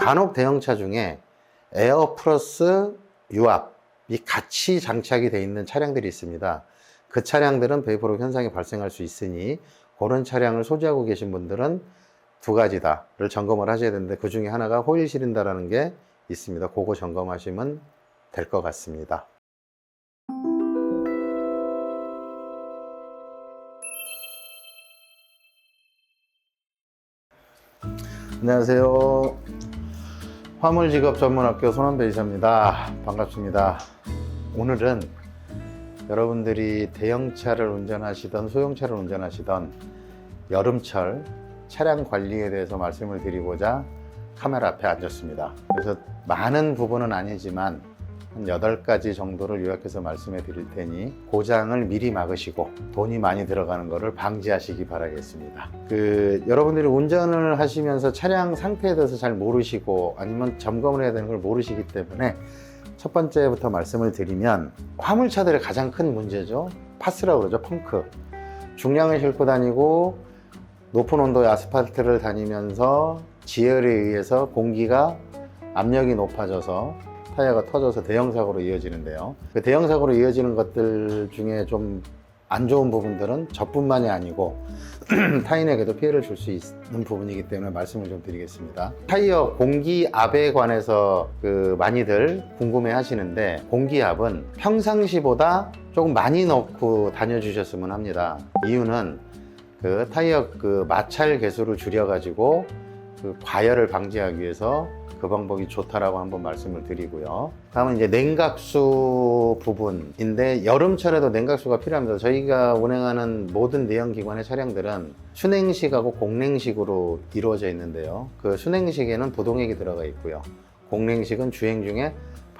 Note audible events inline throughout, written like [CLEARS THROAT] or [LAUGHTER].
간혹 대형차 중에 에어 플러스 유압이 같이 장착이 되어 있는 차량들이 있습니다. 그 차량들은 베이프로 현상이 발생할 수 있으니 그런 차량을 소지하고 계신 분들은 두 가지다를 점검을 하셔야 되는데 그 중에 하나가 호일 시린다라는 게 있습니다. 그거 점검하시면 될 것 같습니다. 안녕하세요. 화물직업 전문학교 손원배 이사입니다. 반갑습니다. 오늘은 여러분들이 대형차를 운전하시던 소형차를 운전하시던 여름철 차량 관리에 대해서 말씀을 드리고자 카메라 앞에 앉았습니다. 그래서 많은 부분은 아니지만 한 8가지 정도를 요약해서 말씀해 드릴 테니 고장을 미리 막으시고 돈이 많이 들어가는 것을 방지하시기 바라겠습니다. 그 여러분들이 운전을 하시면서 차량 상태에 대해서 잘 모르시고 아니면 점검을 해야 되는 걸 모르시기 때문에 첫 번째부터 말씀을 드리면 화물차들의 가장 큰 문제죠. 파스라고 그러죠. 펑크. 중량을 싣고 다니고 높은 온도의 아스팔트를 다니면서 지열에 의해서 공기가 압력이 높아져서 타이어가 터져서 대형 사고로 이어지는데요. 그 대형 사고로 이어지는 것들 중에 좀 안 좋은 부분들은 저뿐만이 아니고 [CLEARS THROAT] 타인에게도 피해를 줄 수 있는 부분이기 때문에 말씀을 좀 드리겠습니다. 타이어 공기압에 관해서 그 많이들 궁금해 하시는데 공기압은 평상시보다 조금 많이 넣고 다녀주셨으면 합니다. 이유는 그 타이어 그 마찰 개수를 줄여가지고 그 과열을 방지하기 위해서 그 방법이 좋다라고 한번 말씀을 드리고요. 다음은 이제 냉각수 부분인데 여름철에도 냉각수가 필요합니다. 저희가 운행하는 모든 내연 기관의 차량들은 순행식하고 공냉식으로 이루어져 있는데요. 그 순행식에는 부동액이 들어가 있고요. 공냉식은 주행 중에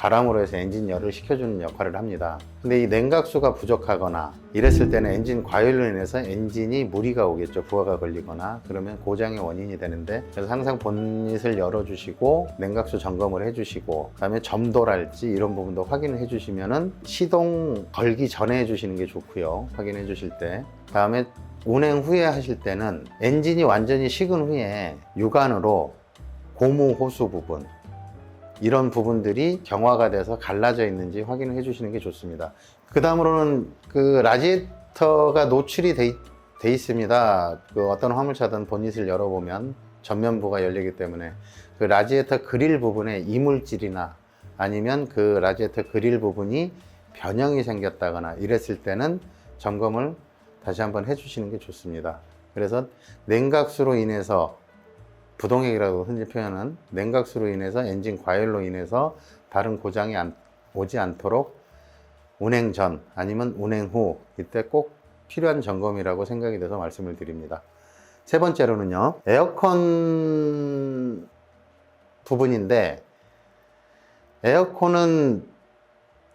바람으로 해서 엔진 열을 식혀주는 역할을 합니다. 근데 이 냉각수가 부족하거나 이랬을 때는 엔진 과열로 인해서 엔진이 무리가 오겠죠. 부하가 걸리거나 그러면 고장의 원인이 되는데 그래서 항상 본닛을 열어주시고 냉각수 점검을 해주시고 그다음에 점도랄지 이런 부분도 확인을 해주시면은 시동 걸기 전에 해주시는 게 좋고요. 확인해 주실 때 다음에 운행 후에 하실 때는 엔진이 완전히 식은 후에 육안으로 고무 호수 부분 이런 부분들이 경화가 돼서 갈라져 있는지 확인을 해주시는 게 좋습니다. 그 다음으로는 그 라지에이터가 노출이 돼, 돼 있습니다. 그 어떤 화물차든 본닛을 열어보면 전면부가 열리기 때문에 그 라지에이터 그릴 부분에 이물질이나 아니면 그 라지에이터 그릴 부분이 변형이 생겼다거나 이랬을 때는 점검을 다시 한번 해주시는 게 좋습니다. 그래서 냉각수로 인해서 부동액이라고 흔히 표현하는 냉각수로 인해서 엔진 과열로 인해서 다른 고장이 안- 오지 않도록 운행 전 아니면 운행 후 이때 꼭 필요한 점검이라고 생각이 돼서 말씀을 드립니다. 세 번째로는요, 에어컨 부분인데, 에어컨은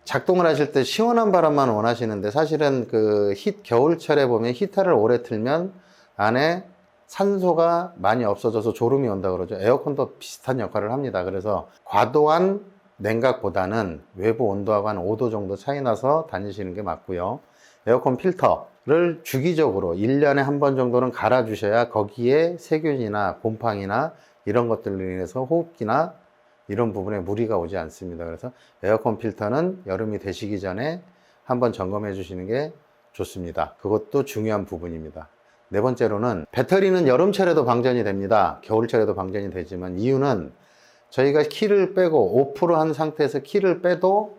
작동을 하실 때 시원한 바람만 원하시는데, 사실은 그 히, 겨울철에 보면 히터를 오래 틀면 안에 산소가 많이 없어져서 졸음이 온다 그러죠. 에어컨도 비슷한 역할을 합니다. 그래서 과도한 냉각보다는 외부 온도하고 한 5도 정도 차이 나서 다니시는 게 맞고요. 에어컨 필터를 주기적으로 1년에 한 번 정도는 갈아 주셔야 거기에 세균이나 곰팡이나 이런 것들로 인해서 호흡기나 이런 부분에 무리가 오지 않습니다. 그래서 에어컨 필터는 여름이 되시기 전에 한번 점검해 주시는 게 좋습니다. 그것도 중요한 부분입니다. 네 번째로는 배터리는 여름철에도 방전이 됩니다. 겨울철에도 방전이 되지만 이유는 저희가 키를 빼고 5%한 상태에서 키를 빼도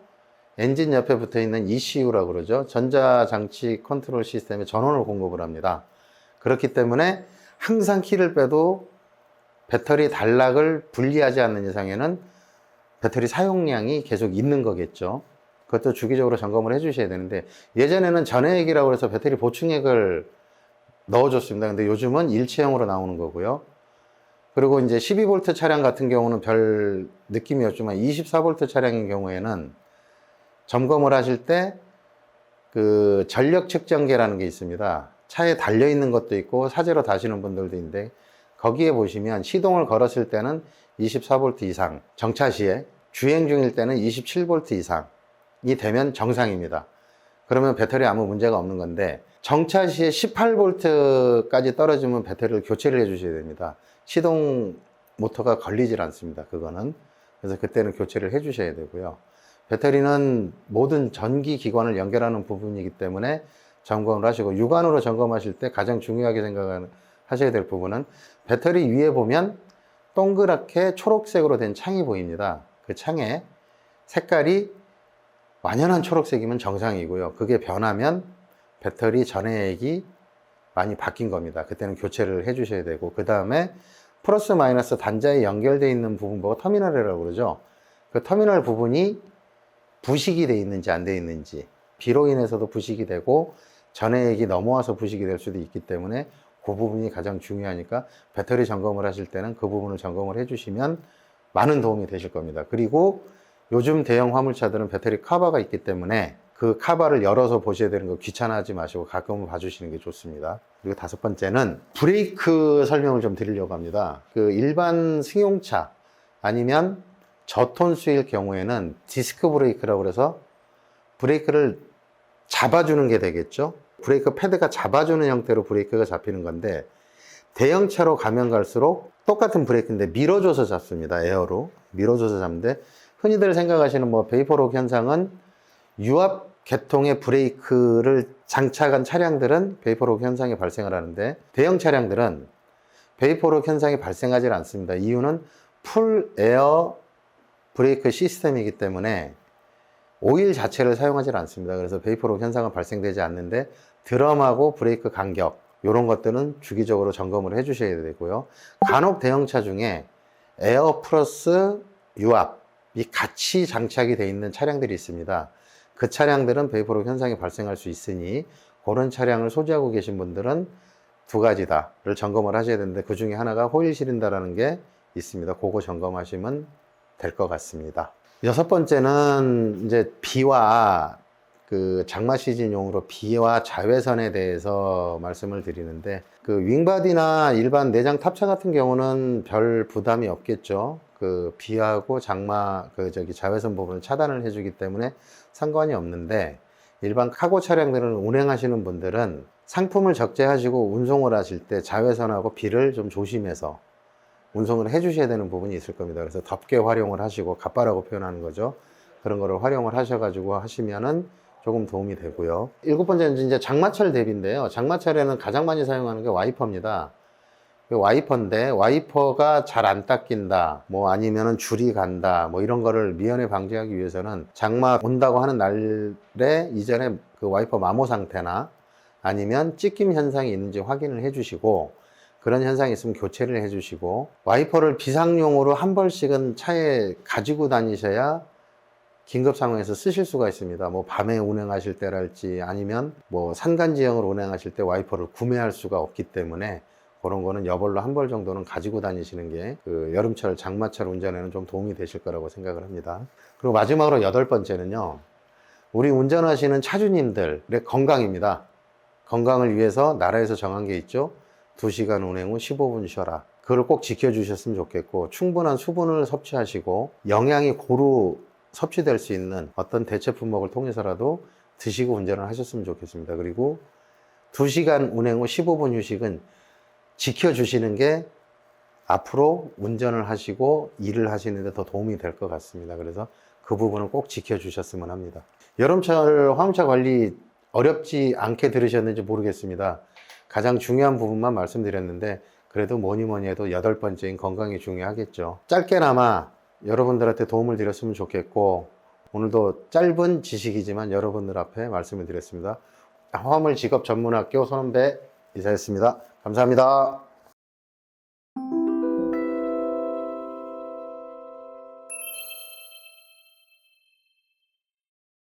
엔진 옆에 붙어 있는 ECU라고 그러죠. 전자장치 컨트롤 시스템에 전원을 공급을 합니다. 그렇기 때문에 항상 키를 빼도 배터리 단락을 분리하지 않는 이상에는 배터리 사용량이 계속 있는 거겠죠. 그것도 주기적으로 점검을 해 주셔야 되는데 예전에는 전해액이라고 해서 배터리 보충액을 넣어줬습니다. 근데 요즘은 일체형으로 나오는 거고요. 그리고 이제 12V 차량 같은 경우는 별 느낌이 없지만 24V 차량인 경우에는 점검을 하실 때 그 전력 측정계라는 게 있습니다. 차에 달려 있는 것도 있고 사제로 다시는 분들도 있는데 거기에 보시면 시동을 걸었을 때는 24V 이상, 정차 시에 주행 중일 때는 27V 이상이 되면 정상입니다. 그러면 배터리 아무 문제가 없는 건데 정차 시에 18V까지 떨어지면 배터리를 교체를 해 주셔야 됩니다. 시동 모터가 걸리질 않습니다. 그거는. 그래서 그때는 교체를 해 주셔야 되고요. 배터리는 모든 전기 기관을 연결하는 부분이기 때문에 점검을 하시고 육안으로 점검하실 때 가장 중요하게 생각하셔야 될 부분은 배터리 위에 보면 동그랗게 초록색으로 된 창이 보입니다. 그 창에 색깔이 완연한 초록색이면 정상이고요. 그게 변하면 배터리 전해액이 많이 바뀐 겁니다. 그때는 교체를 해 주셔야 되고 그 다음에 플러스 마이너스 단자에 연결되어 있는 부분 보고 터미널이라고 그러죠. 그 터미널 부분이 부식이 돼 있는지 안 돼 있는지 비로 인해서도 부식이 되고 전해액이 넘어와서 부식이 될 수도 있기 때문에 그 부분이 가장 중요하니까 배터리 점검을 하실 때는 그 부분을 점검을 해주시면 많은 도움이 되실 겁니다. 그리고 요즘 대형 화물차들은 배터리 카바가 있기 때문에 그 카바를 열어서 보셔야 되는 거 귀찮아하지 마시고 가끔은 봐주시는 게 좋습니다. 그리고 다섯 번째는 브레이크 설명을 좀 드리려고 합니다. 그 일반 승용차 아니면 저톤수일 경우에는 디스크 브레이크라고 그래서 브레이크를 잡아주는 게 되겠죠. 브레이크 패드가 잡아주는 형태로 브레이크가 잡히는 건데 대형차로 가면 갈수록 똑같은 브레이크인데 밀어줘서 잡습니다. 에어로 밀어줘서 잡는데 흔히들 생각하시는 뭐 베이퍼록 현상은 유압 계통의 브레이크를 장착한 차량들은 베이퍼록 현상이 발생을 하는데 대형 차량들은 베이퍼록 현상이 발생하지 않습니다. 이유는 풀 에어 브레이크 시스템이기 때문에 오일 자체를 사용하지 않습니다. 그래서 베이퍼록 현상은 발생되지 않는데 드럼하고 브레이크 간격 이런 것들은 주기적으로 점검을 해 주셔야 되고요. 간혹 대형차 중에 에어 플러스 유압이 같이 장착이 되어 있는 차량들이 있습니다. 그 차량들은 베이퍼록 현상이 발생할 수 있으니 그런 차량을 소지하고 계신 분들은 두 가지다를 점검을 하셔야 되는데 그 중에 하나가 호일 시린다라는 게 있습니다. 그거 점검하시면 될 것 같습니다. 여섯 번째는 이제 비와 그 장마 시즌용으로 비와 자외선에 대해서 말씀을 드리는데 그 윙바디나 일반 내장 탑차 같은 경우는 별 부담이 없겠죠. 그 비하고 장마 그 저기 자외선 부분을 차단을 해주기 때문에 상관이 없는데 일반 카고 차량들을 운행하시는 분들은 상품을 적재하시고 운송을 하실 때 자외선하고 비를 좀 조심해서 운송을 해 주셔야 되는 부분이 있을 겁니다. 그래서 덥게 활용을 하시고 갑바라고 표현하는 거죠. 그런 거를 활용을 하셔가지고 하시면은 조금 도움이 되고요. 일곱 번째는 이제 장마철 대비인데요. 장마철에는 가장 많이 사용하는 게 와이퍼입니다. 그 와이퍼인데 와이퍼가 잘 안 닦인다, 뭐 아니면은 줄이 간다, 뭐 이런 거를 미연에 방지하기 위해서는 장마 온다고 하는 날에 이전에 그 와이퍼 마모 상태나 아니면 찢김 현상이 있는지 확인을 해 주시고 그런 현상이 있으면 교체를 해 주시고 와이퍼를 비상용으로 한 벌씩은 차에 가지고 다니셔야 긴급 상황에서 쓰실 수가 있습니다. 뭐 밤에 운행하실 때랄지 아니면 뭐 산간 지형으로 운행하실 때 와이퍼를 구매할 수가 없기 때문에 그런 거는 여벌로 한 벌 정도는 가지고 다니시는 게 그 여름철, 장마철 운전에는 좀 도움이 되실 거라고 생각을 합니다. 그리고 마지막으로 여덟 번째는요. 우리 운전하시는 차주님들의 건강입니다. 건강을 위해서 나라에서 정한 게 있죠. 2시간 운행 후 15분 쉬어라. 그걸 꼭 지켜주셨으면 좋겠고 충분한 수분을 섭취하시고 영양이 고루 섭취될 수 있는 어떤 대체 품목을 통해서라도 드시고 운전을 하셨으면 좋겠습니다. 그리고 2시간 운행 후 15분 휴식은 지켜주시는 게 앞으로 운전을 하시고 일을 하시는데 더 도움이 될 것 같습니다. 그래서 그 부분을 꼭 지켜주셨으면 합니다. 여름철 화물차 관리 어렵지 않게 들으셨는지 모르겠습니다. 가장 중요한 부분만 말씀드렸는데 그래도 뭐니 뭐니 해도 여덟 번째인 건강이 중요하겠죠. 짧게나마 여러분들한테 도움을 드렸으면 좋겠고 오늘도 짧은 지식이지만 여러분들 앞에 말씀을 드렸습니다. 화물 직업 전문학교 손원배 이사였습니다. 감사합니다.